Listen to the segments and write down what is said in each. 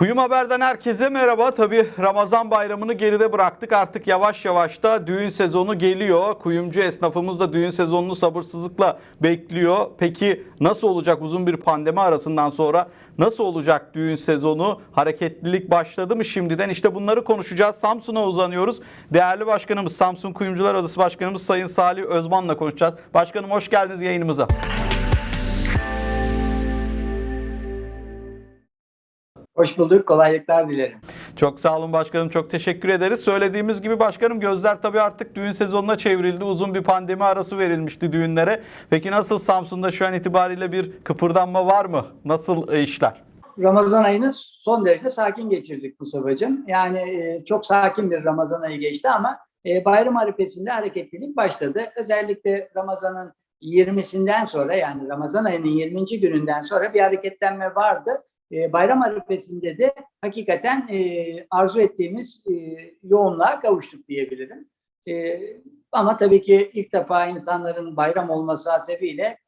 Kuyum Haber'den herkese merhaba. Tabii Ramazan bayramını geride bıraktık. Artık yavaş yavaş da düğün sezonu geliyor. Kuyumcu esnafımız da düğün sezonunu sabırsızlıkla bekliyor. Peki nasıl olacak uzun bir pandemi arasından sonra? Nasıl olacak düğün sezonu? Hareketlilik başladı mı şimdiden? İşte bunları konuşacağız. Samsun'a uzanıyoruz. Değerli başkanımız Samsun Kuyumcular Odası Başkanımız Sayın Salih Özman'la konuşacağız. Başkanım hoş geldiniz yayınımıza. Hoş bulduk. Kolaylıklar dilerim. Çok sağ olun başkanım. Çok teşekkür ederiz. Söylediğimiz gibi başkanım gözler tabii artık düğün sezonuna çevrildi. Uzun bir pandemi arası verilmişti düğünlere. Peki nasıl Samsun'da şu an itibariyle bir kıpırdanma var mı? Nasıl e, işler? Ramazan ayını son derece sakin geçirdik Mustafa'cığım. Yani e, çok sakin bir Ramazan ayı geçti ama e, bayram arifesinde hareketlilik başladı. Özellikle Ramazan'ın 20'sinden sonra yani Ramazan ayının 20. gününden sonra bir hareketlenme vardı. E, bayram arifesinde de hakikaten e, arzu ettiğimiz e, yoğunluğa kavuştuk diyebilirim. Ama tabii ki ilk defa insanların bayram olması hasebiyle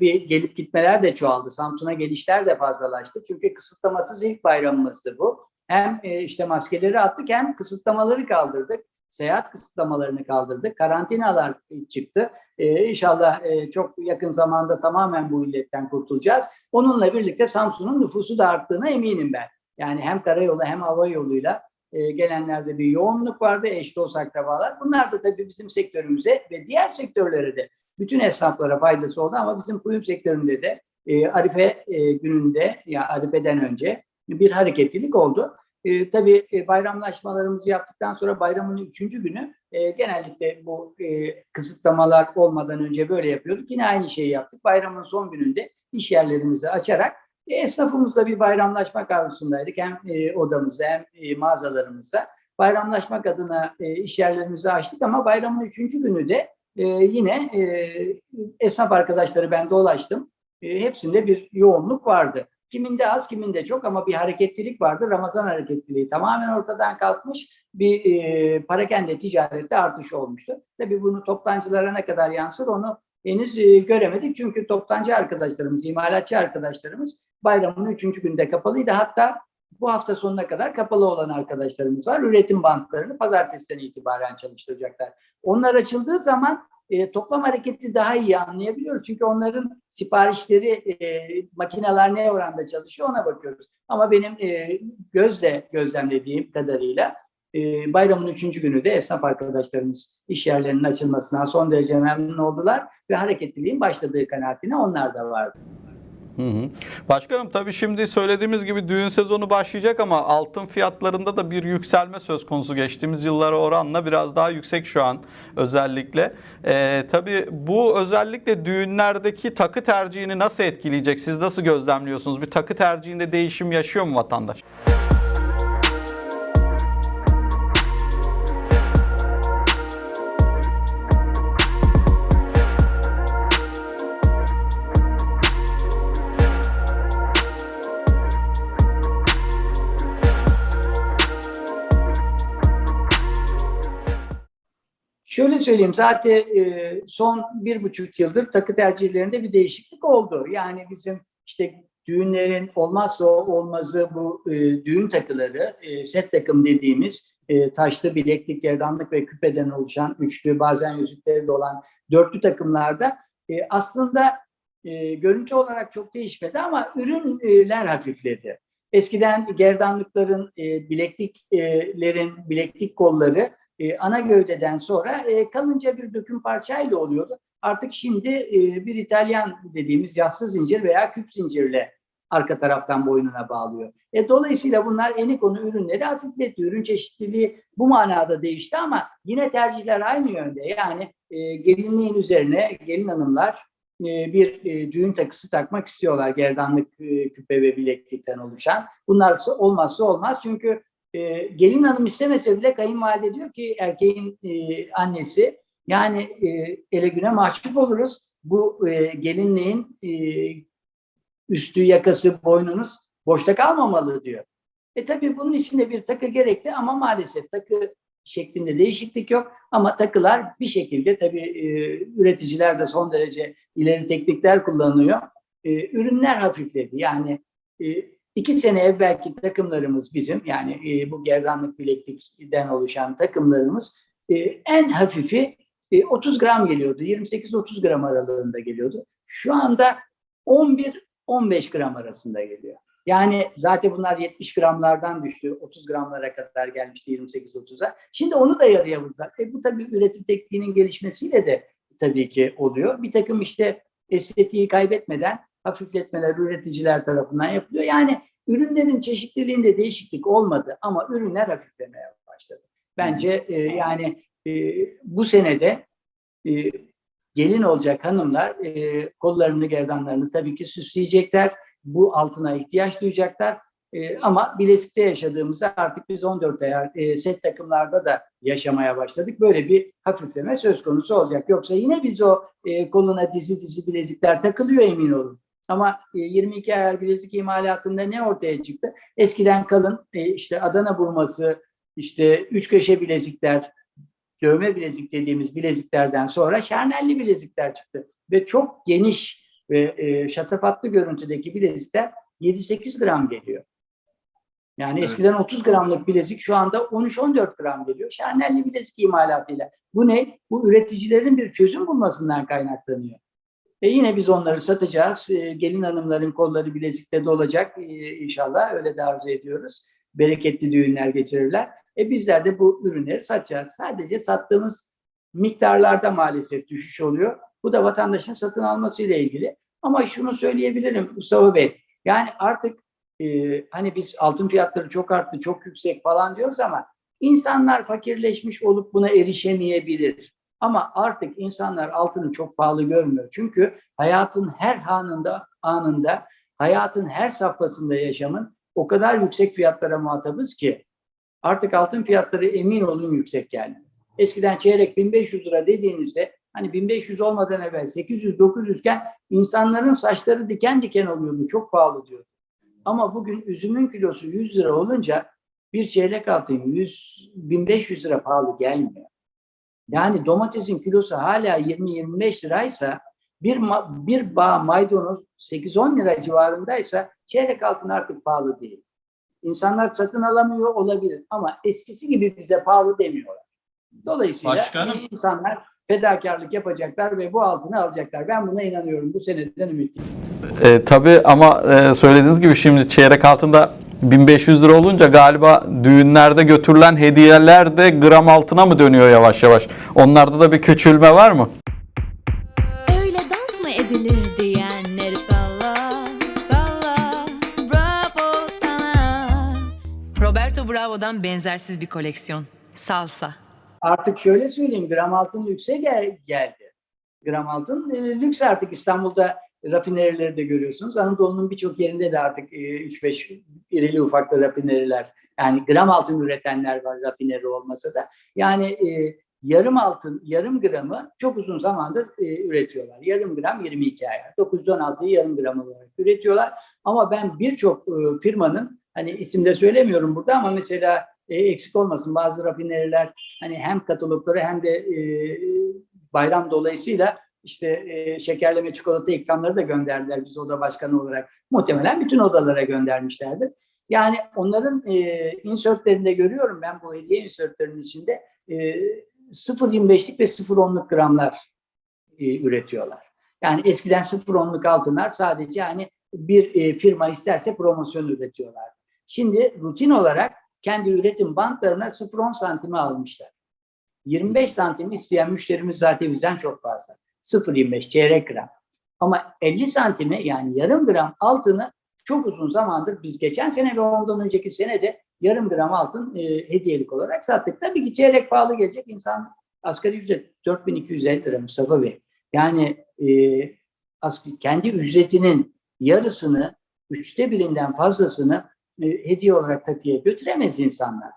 bir gelip gitmeler de çoğaldı. Samsun'a gelişler de fazlalaştı. Çünkü kısıtlamasız ilk bayramımızdı bu. Hem işte maskeleri attık hem kısıtlamaları kaldırdık. Seyahat kısıtlamalarını kaldırdık. Karantinalar çıktı. E, inşallah e, çok yakın zamanda tamamen bu illetten kurtulacağız. Onunla birlikte Samsun'un nüfusu da arttığına eminim ben. Yani hem karayolu hem hava yoluyla e, gelenlerde bir yoğunluk vardı. Eş dost akrabalar. Bunlar da tabii bizim sektörümüze ve diğer sektörlere de bütün esnaflara faydası oldu ama bizim kuyum sektöründe de e, Arife e, gününde ya Arife'den önce bir hareketlilik oldu. E, tabii e, bayramlaşmalarımızı yaptıktan sonra bayramın üçüncü günü e, genellikle bu e, kısıtlamalar olmadan önce böyle yapıyorduk. Yine aynı şeyi yaptık. Bayramın son gününde iş yerlerimizi açarak e, esnafımızla bir bayramlaşmak arzusundaydık. Hem e, odamızda hem e, mağazalarımızda. Bayramlaşmak adına e, iş yerlerimizi açtık ama bayramın üçüncü günü de e, yine e, esnaf arkadaşları ben dolaştım. E, hepsinde bir yoğunluk vardı. Kiminde az, kiminde çok ama bir hareketlilik vardı. Ramazan hareketliliği tamamen ortadan kalkmış. Bir e, parakende ticarette artış olmuştu. Tabii bunu toptancılara ne kadar yansır onu henüz e, göremedik. Çünkü toptancı arkadaşlarımız, imalatçı arkadaşlarımız bayramın üçüncü günde kapalıydı. Hatta bu hafta sonuna kadar kapalı olan arkadaşlarımız var. Üretim bantlarını pazartesiden itibaren çalıştıracaklar. Onlar açıldığı zaman e, toplam hareketi daha iyi anlayabiliyoruz. Çünkü onların siparişleri, e, makineler ne oranda çalışıyor ona bakıyoruz. Ama benim e, gözle gözlemlediğim kadarıyla e, bayramın üçüncü günü de esnaf arkadaşlarımız iş yerlerinin açılmasına son derece memnun oldular ve hareketliliğin başladığı kanaatine onlar da vardı. Hı hı. Başkanım tabii şimdi söylediğimiz gibi düğün sezonu başlayacak ama altın fiyatlarında da bir yükselme söz konusu. Geçtiğimiz yıllara oranla biraz daha yüksek şu an özellikle. Ee, tabii bu özellikle düğünlerdeki takı tercihini nasıl etkileyecek? Siz nasıl gözlemliyorsunuz? Bir takı tercihinde değişim yaşıyor mu vatandaş? Şöyle söyleyeyim zaten e, son bir buçuk yıldır takı tercihlerinde bir değişiklik oldu. Yani bizim işte düğünlerin olmazsa olmazı bu e, düğün takıları, e, set takım dediğimiz e, taşlı bileklik, gerdanlık ve küpeden oluşan üçlü bazen yüzükleri de olan dörtlü takımlarda e, aslında e, görüntü olarak çok değişmedi ama ürünler hafifledi. Eskiden gerdanlıkların, e, bilekliklerin, bileklik kolları e, ana gövdeden sonra e, kalınca bir döküm parçayla oluyordu. Artık şimdi e, bir İtalyan dediğimiz yassı zincir veya küp zincirle arka taraftan boynuna bağlıyor. E, dolayısıyla bunlar eni konu ürünleri hafifletti. Ürün çeşitliliği bu manada değişti ama yine tercihler aynı yönde. Yani e, gelinliğin üzerine gelin hanımlar e, bir e, düğün takısı takmak istiyorlar. Gerdanlık, e, küpe ve bileklikten oluşan. Bunlar olmazsa olmaz çünkü e, gelin hanım istemese bile kayınvalide diyor ki erkeğin e, annesi yani e, ele güne mahcup oluruz. Bu e, gelinliğin e, üstü, yakası, boynunuz boşta kalmamalı diyor. E tabii bunun için de bir takı gerekli ama maalesef takı şeklinde değişiklik yok. Ama takılar bir şekilde tabii e, üreticiler de son derece ileri teknikler kullanıyor. E, ürünler hafifledi. Yani e, iki sene evvelki takımlarımız bizim yani e, bu gerdanlık bileklikten oluşan takımlarımız e, en hafifi e, 30 gram geliyordu. 28-30 gram aralığında geliyordu. Şu anda 11-15 gram arasında geliyor. Yani zaten bunlar 70 gramlardan düştü. 30 gramlara kadar gelmişti 28-30'a. Şimdi onu da yarıya vurdular. E bu tabii üretim tekniğinin gelişmesiyle de tabii ki oluyor. Bir takım işte estetiği kaybetmeden hafifletmeler üreticiler tarafından yapılıyor. Yani ürünlerin çeşitliliğinde değişiklik olmadı ama ürünler hafiflemeye başladı. Bence e, yani e, bu senede e, gelin olacak hanımlar e, kollarını gerdanlarını tabii ki süsleyecekler. Bu altına ihtiyaç duyacaklar. E, ama bilezikte yaşadığımızda artık biz 14 ayar e, set takımlarda da yaşamaya başladık. Böyle bir hafifleme söz konusu olacak. Yoksa yine biz o e, koluna dizi dizi bilezikler takılıyor emin olun. Ama e, 22 ayar bilezik imalatında ne ortaya çıktı? Eskiden kalın e, işte Adana burması, işte üç köşe bilezikler, dövme bilezik dediğimiz bileziklerden sonra şarnelli bilezikler çıktı. Ve çok geniş ve e, şatafatlı görüntüdeki bilezikler 7-8 gram geliyor. Yani Evet. eskiden 30 gramlık bilezik şu anda 13-14 gram geliyor. Şarnelli bilezik imalatıyla. Bu ne? Bu üreticilerin bir çözüm bulmasından kaynaklanıyor. E yine biz onları satacağız. E, gelin hanımların kolları bilezikte dolacak e, inşallah. Öyle de arzu ediyoruz. Bereketli düğünler geçirirler. E bizler de bu ürünleri satacağız. Sadece sattığımız miktarlarda maalesef düşüş oluyor. Bu da vatandaşın satın almasıyla ilgili. Ama şunu söyleyebilirim Mustafa Bey. Yani artık e, hani biz altın fiyatları çok arttı, çok yüksek falan diyoruz ama insanlar fakirleşmiş olup buna erişemeyebilir. Ama artık insanlar altını çok pahalı görmüyor. Çünkü hayatın her anında, anında, hayatın her safhasında yaşamın o kadar yüksek fiyatlara muhatabız ki artık altın fiyatları emin olun yüksek geldi. Eskiden çeyrek 1500 lira dediğinizde hani 1500 olmadan evvel 800-900 iken insanların saçları diken diken oluyordu. Çok pahalı diyordu. Ama bugün üzümün kilosu 100 lira olunca bir çeyrek altın 100, 1500 lira pahalı gelmiyor. Yani domatesin kilosu hala 20-25 liraysa bir, ma- bir bağ maydanoz 8-10 lira civarındaysa çeyrek altın artık pahalı değil. İnsanlar satın alamıyor olabilir ama eskisi gibi bize pahalı demiyorlar. Dolayısıyla Başkanım. insanlar fedakarlık yapacaklar ve bu altını alacaklar. Ben buna inanıyorum. Bu seneden ümitliyim. E, tabii ama e, söylediğiniz gibi şimdi çeyrek altında 1500 lira olunca galiba düğünlerde götürülen hediyeler de gram altına mı dönüyor yavaş yavaş? Onlarda da bir küçülme var mı? Öyle dans mı edilir diyenleri salla, salla, bravo sana. Roberto Bravo'dan benzersiz bir koleksiyon. Salsa. Artık şöyle söyleyeyim, gram altın lükse gel- geldi. Gram altın e, lüks artık İstanbul'da rafinerileri de görüyorsunuz. Anadolu'nun birçok yerinde de artık e, 3-5 irili ufaklı rafineriler, yani gram altın üretenler var rafineri olmasa da. Yani e, yarım altın, yarım gramı çok uzun zamandır e, üretiyorlar. Yarım gram 22 ayar. 916'yı yarım gram olarak üretiyorlar. Ama ben birçok e, firmanın, hani isimde söylemiyorum burada ama mesela e, eksik olmasın bazı rafineriler hani hem katalogları hem de e, bayram dolayısıyla işte e, şekerleme çikolata ikramları da gönderdiler biz oda başkanı olarak. Muhtemelen bütün odalara göndermişlerdir. Yani onların e, insertlerinde görüyorum ben bu hediye insertlerinin içinde e, 0.25'lik ve 0.10'luk gramlar e, üretiyorlar. Yani eskiden 0.10'luk altınlar sadece hani bir e, firma isterse promosyon üretiyorlar. Şimdi rutin olarak kendi üretim bantlarına 0.10 santime almışlar. 25 santim isteyen müşterimiz zaten bizden çok fazla. 0.25 çeyrek gram. Ama 50 santime yani yarım gram altını çok uzun zamandır biz geçen sene ve ondan önceki sene de yarım gram altın e, hediyelik olarak sattık. Tabii ki çeyrek pahalı gelecek insan asgari ücret 4250 lira Mustafa Bey. Yani e, asgari, kendi ücretinin yarısını, üçte birinden fazlasını e, hediye olarak takıya götüremez insanlar.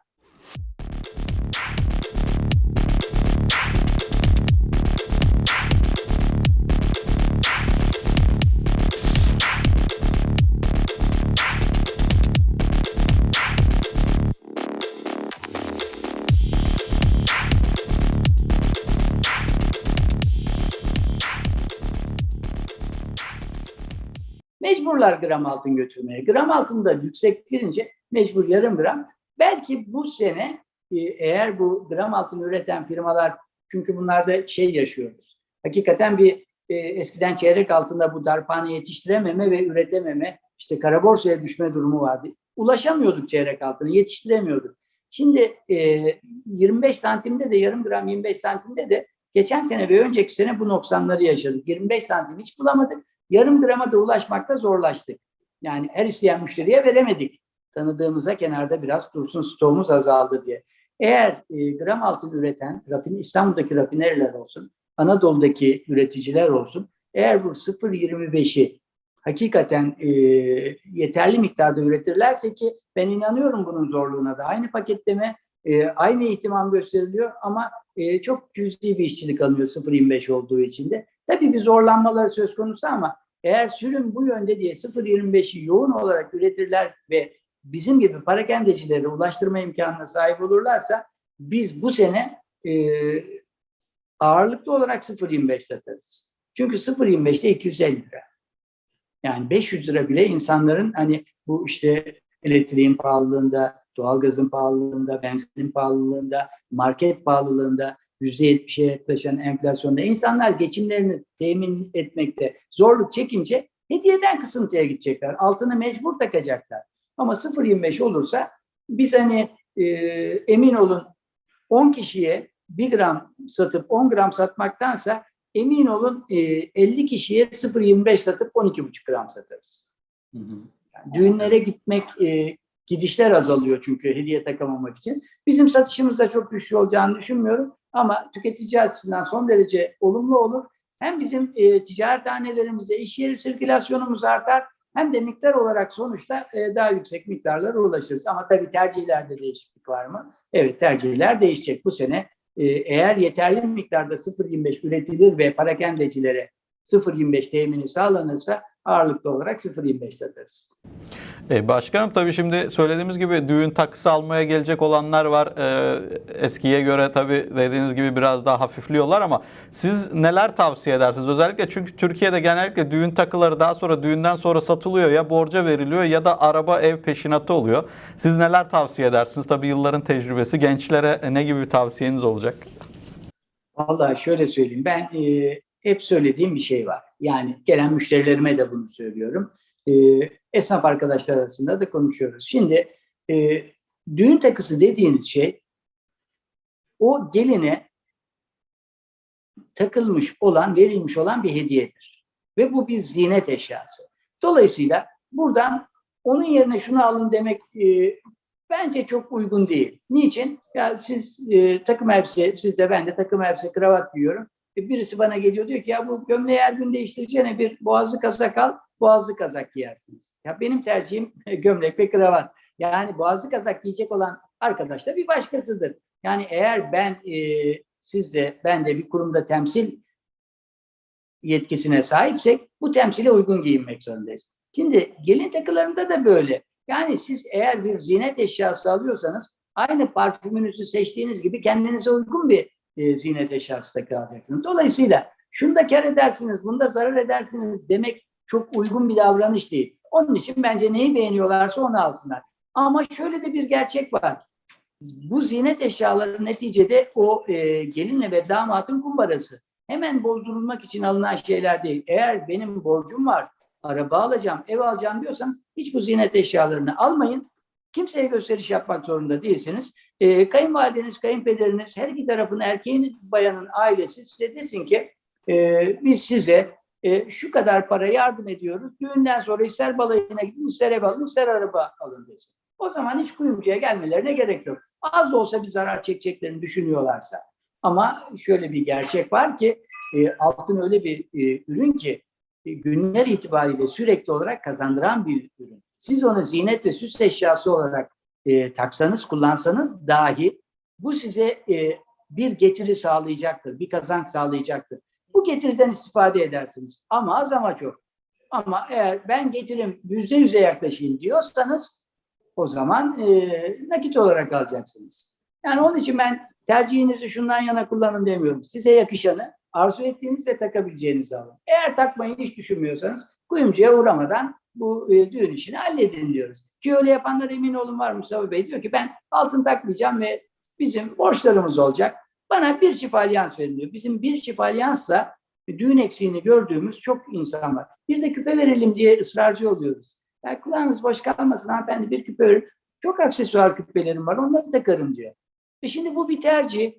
Mecburlar gram altın götürmeye. Gram altın da yüksek girince mecbur yarım gram. Belki bu sene e, eğer bu gram altın üreten firmalar çünkü bunlarda şey yaşıyoruz. Hakikaten bir e, eskiden çeyrek altında bu darphane yetiştirememe ve üretememe işte kara borsaya düşme durumu vardı. Ulaşamıyorduk çeyrek altına, yetiştiremiyorduk. Şimdi e, 25 santimde de yarım gram 25 santimde de geçen sene ve önceki sene bu noksanları yaşadık. 25 santim hiç bulamadık. Yarım grama da ulaşmakta zorlaştık. Yani her isteyen müşteriye veremedik. Tanıdığımıza kenarda biraz dursun stoğumuz azaldı diye. Eğer e, gram altın üreten rafin, İstanbul'daki rafineriler olsun, Anadolu'daki üreticiler olsun, eğer bu 0.25'i hakikaten e, yeterli miktarda üretirlerse ki ben inanıyorum bunun zorluğuna da. Aynı paketleme e, aynı ihtimam gösteriliyor ama e, çok cüzi bir işçilik alınıyor 0.25 olduğu için de. Tabii bir zorlanmaları söz konusu ama eğer sürüm bu yönde diye 0.25'i yoğun olarak üretirler ve bizim gibi parakendecilere ulaştırma imkanına sahip olurlarsa biz bu sene e, ağırlıklı olarak 0.25 satarız. Çünkü 0.25'te 250 lira. Yani 500 lira bile insanların hani bu işte elektriğin pahalılığında, doğalgazın pahalılığında, benzinin pahalılığında, market pahalılığında, %70'e yaklaşan enflasyonda insanlar geçimlerini temin etmekte zorluk çekince hediyeden kısıntıya gidecekler. Altını mecbur takacaklar. Ama 0.25 olursa biz hani e, emin olun 10 kişiye 1 gram satıp 10 gram satmaktansa emin olun e, 50 kişiye 0.25 satıp 12,5 gram satarız. Yani düğünlere gitmek, e, gidişler azalıyor çünkü hediye takamamak için. Bizim satışımızda çok güçlü olacağını düşünmüyorum ama tüketici açısından son derece olumlu olur. Hem bizim e, ticarethanelerimizde iş yeri sirkülasyonumuz artar hem de miktar olarak sonuçta e, daha yüksek miktarlara ulaşırız. Ama tabii tercihlerde değişiklik var mı? Evet tercihler değişecek. Bu sene e, eğer yeterli miktarda 0.25 üretilir ve parakendecilere 0.25 temini sağlanırsa ağırlıklı olarak 0.25 satarız. E, başkanım tabii şimdi söylediğimiz gibi düğün takısı almaya gelecek olanlar var. E, eskiye göre tabii dediğiniz gibi biraz daha hafifliyorlar ama siz neler tavsiye edersiniz? Özellikle çünkü Türkiye'de genellikle düğün takıları daha sonra düğünden sonra satılıyor ya borca veriliyor ya da araba ev peşinatı oluyor. Siz neler tavsiye edersiniz? Tabii yılların tecrübesi gençlere ne gibi bir tavsiyeniz olacak? Vallahi şöyle söyleyeyim ben e, hep söylediğim bir şey var. Yani gelen müşterilerime de bunu söylüyorum. E, esnaf arkadaşlar arasında da konuşuyoruz. Şimdi e, düğün takısı dediğiniz şey o geline takılmış olan, verilmiş olan bir hediyedir. Ve bu bir ziynet eşyası. Dolayısıyla buradan onun yerine şunu alın demek e, bence çok uygun değil. Niçin? Ya siz e, takım elbise, siz de ben de takım elbise, kravat giyiyorum. E, birisi bana geliyor diyor ki ya bu gömleği her gün değiştireceğine bir boğazlı kazak al, boğazlı kazak giyersiniz. Ya benim tercihim gömlek ve kravat. Yani boğazlı kazak giyecek olan arkadaş da bir başkasıdır. Yani eğer ben e, siz de ben de bir kurumda temsil yetkisine sahipsek bu temsile uygun giyinmek zorundayız. Şimdi gelin takılarında da böyle. Yani siz eğer bir zinet eşyası alıyorsanız aynı parfümünüzü seçtiğiniz gibi kendinize uygun bir e, zinet eşyası takı alacaksınız. Dolayısıyla şunu da kar edersiniz, bunda zarar edersiniz demek çok uygun bir davranış değil. Onun için bence neyi beğeniyorlarsa onu alsınlar. Ama şöyle de bir gerçek var. Bu zinet eşyaları neticede o e, gelinle ve damatın kumbarası. Hemen bozdurulmak için alınan şeyler değil. Eğer benim borcum var, araba alacağım, ev alacağım diyorsanız hiç bu zinet eşyalarını almayın. Kimseye gösteriş yapmak zorunda değilsiniz. E, kayınvalideniz, kayınpederiniz, her iki tarafın erkeğin, bayanın ailesi size desin ki e, biz size e, şu kadar para yardım ediyoruz. Düğünden sonra ister balayına gidin, ister ev alın, ister araba alın desin. O zaman hiç kuyumcuya gelmelerine gerek yok. Az da olsa bir zarar çekeceklerini düşünüyorlarsa. Ama şöyle bir gerçek var ki e, altın öyle bir e, ürün ki e, günler itibariyle sürekli olarak kazandıran bir ürün. Siz onu zinet ve süs eşyası olarak e, taksanız, kullansanız dahi bu size e, bir getiri sağlayacaktır, bir kazanç sağlayacaktır. Bu getiriden istifade edersiniz. Ama az ama çok. Ama eğer ben getirim yüzde yüze yaklaşayım diyorsanız o zaman e, nakit olarak alacaksınız. Yani onun için ben tercihinizi şundan yana kullanın demiyorum. Size yakışanı arzu ettiğiniz ve takabileceğinizi alın. Eğer takmayı hiç düşünmüyorsanız kuyumcuya uğramadan bu e, düğün işini halledin diyoruz. Ki öyle yapanlar emin olun var Mustafa Bey diyor ki ben altın takmayacağım ve bizim borçlarımız olacak. Bana bir çift alyans verin diyor. Bizim bir çift alyansla düğün eksiğini gördüğümüz çok insan var. Bir de küpe verelim diye ısrarcı oluyoruz. Ya kulağınız boş kalmasın hanımefendi bir küpe verin. Çok aksesuar küpelerim var onları takarım diyor. E şimdi bu bir tercih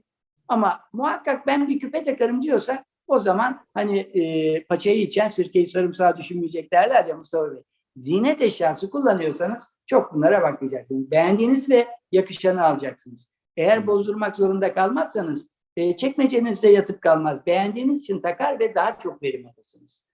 ama muhakkak ben bir küpe takarım diyorsa o zaman hani e, paçayı içen sirkeyi sarımsağı düşünmeyecek derler ya Mustafa Bey. Zinet eşyası kullanıyorsanız çok bunlara bakacaksınız. Beğendiğiniz ve yakışanı alacaksınız. Eğer bozdurmak zorunda kalmazsanız e, çekmecenizde yatıp kalmaz. Beğendiğiniz için takar ve daha çok verim alırsınız.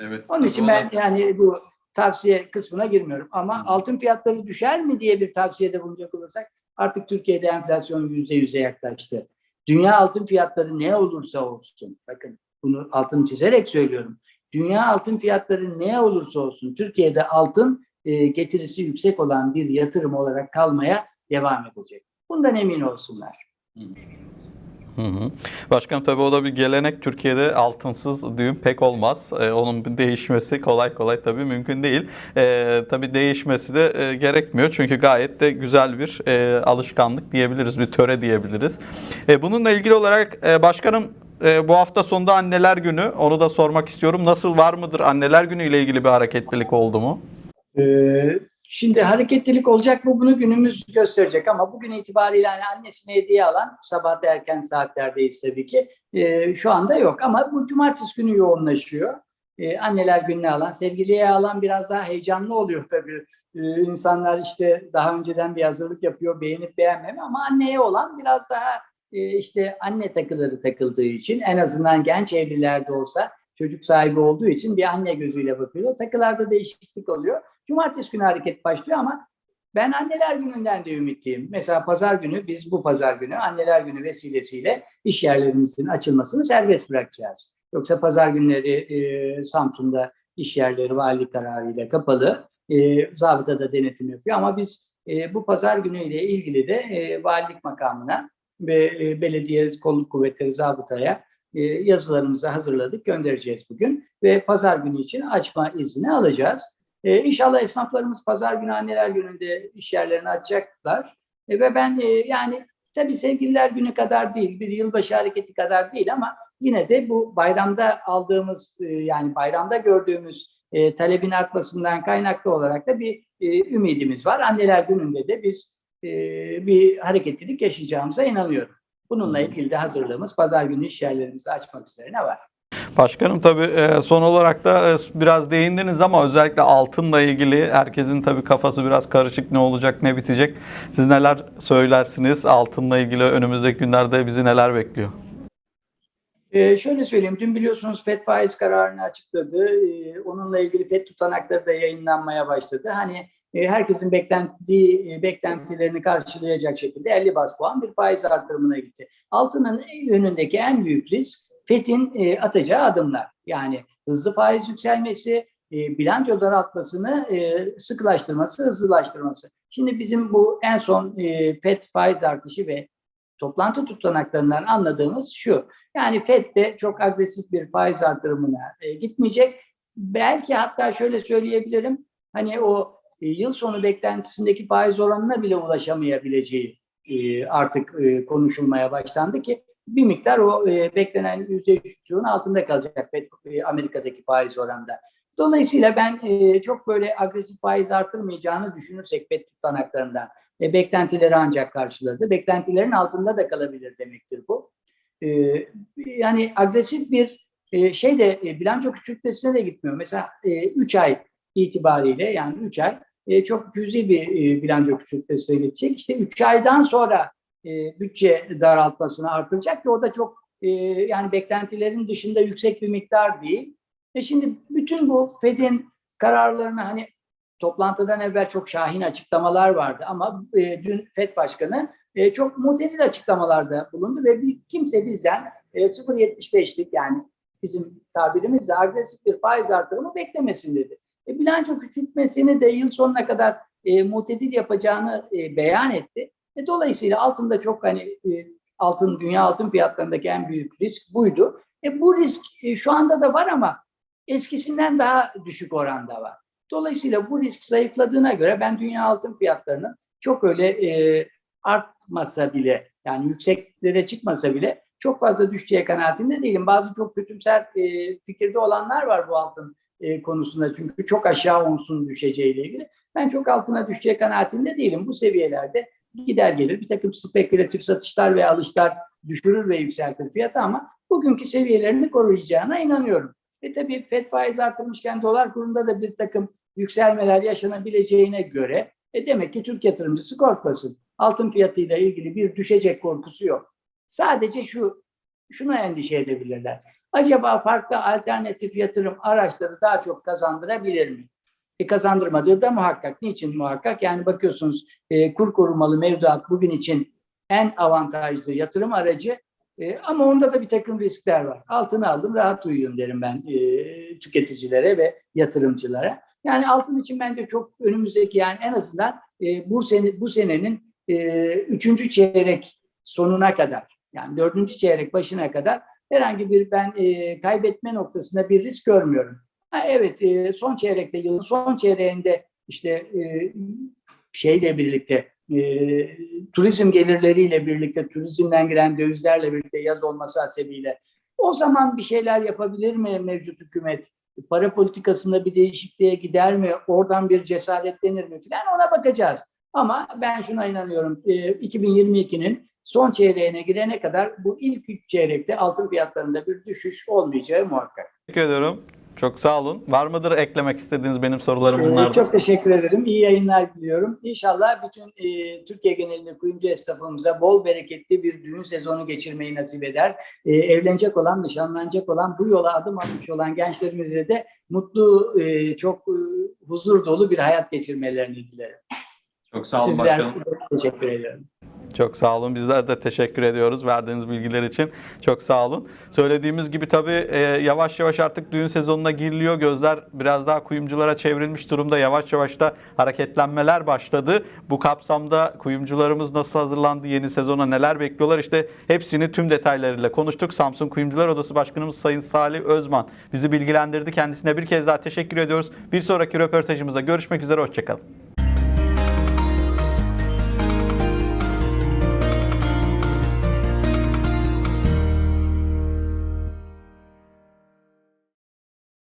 Evet. Onun için ben yani bu tavsiye kısmına girmiyorum. Ama altın fiyatları düşer mi diye bir tavsiyede bulunacak olursak artık Türkiye'de enflasyon yüzde yüze yaklaştı. Dünya altın fiyatları ne olursa olsun, bakın bunu altını çizerek söylüyorum. Dünya altın fiyatları ne olursa olsun Türkiye'de altın e, getirisi yüksek olan bir yatırım olarak kalmaya devam edecek. Bundan emin olsunlar. Hı hı. Başkanım tabii o da bir gelenek. Türkiye'de altınsız düğün pek olmaz. Ee, onun değişmesi kolay kolay tabii mümkün değil. Ee, tabii değişmesi de e, gerekmiyor. Çünkü gayet de güzel bir e, alışkanlık diyebiliriz, bir töre diyebiliriz. E, bununla ilgili olarak e, başkanım e, bu hafta sonunda anneler günü. Onu da sormak istiyorum. Nasıl var mıdır anneler günü ile ilgili bir hareketlilik oldu mu? Ee, şimdi hareketlilik olacak mı bunu günümüz gösterecek ama bugün itibariyle hani annesine hediye alan sabah erken saatlerdeyiz tabii ki ee, şu anda yok ama bu cumartesi günü yoğunlaşıyor. Ee, anneler gününü alan, sevgiliye alan biraz daha heyecanlı oluyor tabii. Ee, insanlar işte daha önceden bir hazırlık yapıyor, beğenip beğenmeme ama anneye olan biraz daha e, işte anne takıları takıldığı için en azından genç evlilerde olsa çocuk sahibi olduğu için bir anne gözüyle bakıyor. Takılarda değişiklik oluyor. Cumartesi günü hareket başlıyor ama ben anneler gününden de ümitliyim. Mesela pazar günü biz bu pazar günü anneler günü vesilesiyle iş yerlerimizin açılmasını serbest bırakacağız. Yoksa pazar günleri e, Samsun'da iş yerleri valilik kararıyla kapalı. E, zabıta da denetim yapıyor ama biz e, bu pazar günüyle ilgili de e, valilik makamına ve e, belediye kolluk kuvvetleri zabıtaya e, yazılarımızı hazırladık, göndereceğiz bugün ve pazar günü için açma izni alacağız. E, inşallah esnaflarımız pazar günü anneler gününde iş yerlerini açacaklar. E, ve ben e, yani tabii sevgililer günü kadar değil, bir yılbaşı hareketi kadar değil ama yine de bu bayramda aldığımız e, yani bayramda gördüğümüz e, talebin artmasından kaynaklı olarak da bir e, ümidimiz var. Anneler gününde de biz e, bir hareketlilik yaşayacağımıza inanıyorum. Bununla ilgili de hazırlığımız pazar günü iş yerlerimizi açmak üzerine var. Başkanım tabii e, son olarak da e, biraz değindiniz ama özellikle altınla ilgili herkesin tabii kafası biraz karışık ne olacak ne bitecek. Siz neler söylersiniz altınla ilgili önümüzdeki günlerde bizi neler bekliyor? Ee, şöyle söyleyeyim, dün biliyorsunuz FED faiz kararını açıkladı. Ee, onunla ilgili FED tutanakları da yayınlanmaya başladı. Hani e, herkesin beklentiyi, e, beklentilerini karşılayacak şekilde 50 bas puan bir faiz artırımına gitti. Altının önündeki en büyük risk FED'in e, atacağı adımlar. Yani hızlı faiz yükselmesi, e, bilanço daraltmasını e, sıkılaştırması, hızlılaştırması. Şimdi bizim bu en son e, FED faiz artışı ve toplantı tutanaklarından anladığımız şu. Yani FED de çok agresif bir faiz artırımına e, gitmeyecek. Belki hatta şöyle söyleyebilirim. Hani o e, yıl sonu beklentisindeki faiz oranına bile ulaşamayabileceği e, artık e, konuşulmaya başlandı ki bir miktar o e, beklenen yüzde üçün altında kalacak e, Amerika'daki faiz oranda. Dolayısıyla ben e, çok böyle agresif faiz artırmayacağını düşünürsek FED tutanaklarından e, beklentileri ancak karşıladı. Beklentilerin altında da kalabilir demektir bu. E, yani agresif bir e, şey de e, bilanço küçültmesine de gitmiyor. Mesela 3 ay itibariyle yani 3 ay e, çok cüzi bir e, bilanço küçültmesine gidecek. İşte 3 aydan sonra e, bütçe daraltmasını artıracak ki o da çok e, yani beklentilerin dışında yüksek bir miktar değil. E şimdi bütün bu Fed'in kararlarını hani toplantıdan evvel çok şahin açıklamalar vardı ama e, dün FED Başkanı çok mutedil açıklamalarda bulundu ve bir, kimse bizden e, 0.75'lik yani bizim tabirimizle agresif bir faiz artırımı beklemesin dedi. E, bilanço küçültmesini de yıl sonuna kadar e, mutedil yapacağını e, beyan etti. E, dolayısıyla altında çok hani e, altın dünya altın fiyatlarındaki en büyük risk buydu. E, bu risk e, şu anda da var ama eskisinden daha düşük oranda var. Dolayısıyla bu risk zayıfladığına göre ben dünya altın fiyatlarının çok öyle e, artmasa bile yani yükseklere çıkmasa bile çok fazla düşeceği kanaatinde değilim. Bazı çok kötümser e, fikirde olanlar var bu altın e, konusunda çünkü çok aşağı onsun düşeceğiyle ilgili. Ben çok altına düşeceği kanaatinde değilim. Bu seviyelerde gider gelir bir takım spekülatif satışlar ve alışlar düşürür ve yükseltir fiyatı ama bugünkü seviyelerini koruyacağına inanıyorum. E tabii FED faiz artırmışken dolar kurunda da bir takım yükselmeler yaşanabileceğine göre e demek ki Türk yatırımcısı korkmasın. Altın fiyatıyla ilgili bir düşecek korkusu yok. Sadece şu şunu endişe edebilirler. Acaba farklı alternatif yatırım araçları daha çok kazandırabilir mi? E kazandırmadığı da muhakkak. Niçin muhakkak? Yani bakıyorsunuz e, kur korumalı mevduat bugün için en avantajlı yatırım aracı e, ama onda da bir takım riskler var. Altını aldım rahat uyuyun derim ben e, tüketicilere ve yatırımcılara. Yani altın için bence çok önümüzdeki yani en azından e, bu sene bu senenin e, üçüncü çeyrek sonuna kadar yani dördüncü çeyrek başına kadar herhangi bir ben e, kaybetme noktasında bir risk görmüyorum. Ha, evet e, son çeyrekte yılın son çeyreğinde işte e, şeyle birlikte e, turizm gelirleriyle birlikte turizmden giren dövizlerle birlikte yaz olması hasebiyle o zaman bir şeyler yapabilir mi mevcut hükümet? Para politikasında bir değişikliğe gider mi? Oradan bir cesaretlenir mi filan ona bakacağız. Ama ben şuna inanıyorum. E, 2022'nin son çeyreğine girene kadar bu ilk üç çeyrekte altın fiyatlarında bir düşüş olmayacağı muhakkak. Teşekkür ediyorum. Çok sağ olun. Var mıdır eklemek istediğiniz benim sorularım Ee, bunlardı. Çok teşekkür ederim. İyi yayınlar diliyorum. İnşallah bütün e, Türkiye genelinde kuyumcu esnafımıza bol bereketli bir düğün sezonu geçirmeyi nasip eder. E, evlenecek olan, nişanlanacak olan, bu yola adım atmış olan gençlerimize de mutlu, e, çok e, huzur dolu bir hayat geçirmelerini dilerim. Çok sağ olun Sizler başkanım. teşekkür ederim. Çok sağ olun. Bizler de teşekkür ediyoruz verdiğiniz bilgiler için. Çok sağ olun. Söylediğimiz gibi tabii e, yavaş yavaş artık düğün sezonuna giriliyor. Gözler biraz daha kuyumculara çevrilmiş durumda. Yavaş yavaş da hareketlenmeler başladı. Bu kapsamda kuyumcularımız nasıl hazırlandı? Yeni sezona neler bekliyorlar? İşte hepsini tüm detaylarıyla konuştuk. Samsun Kuyumcular Odası Başkanımız Sayın Salih Özman bizi bilgilendirdi. Kendisine bir kez daha teşekkür ediyoruz. Bir sonraki röportajımızda görüşmek üzere. Hoşçakalın.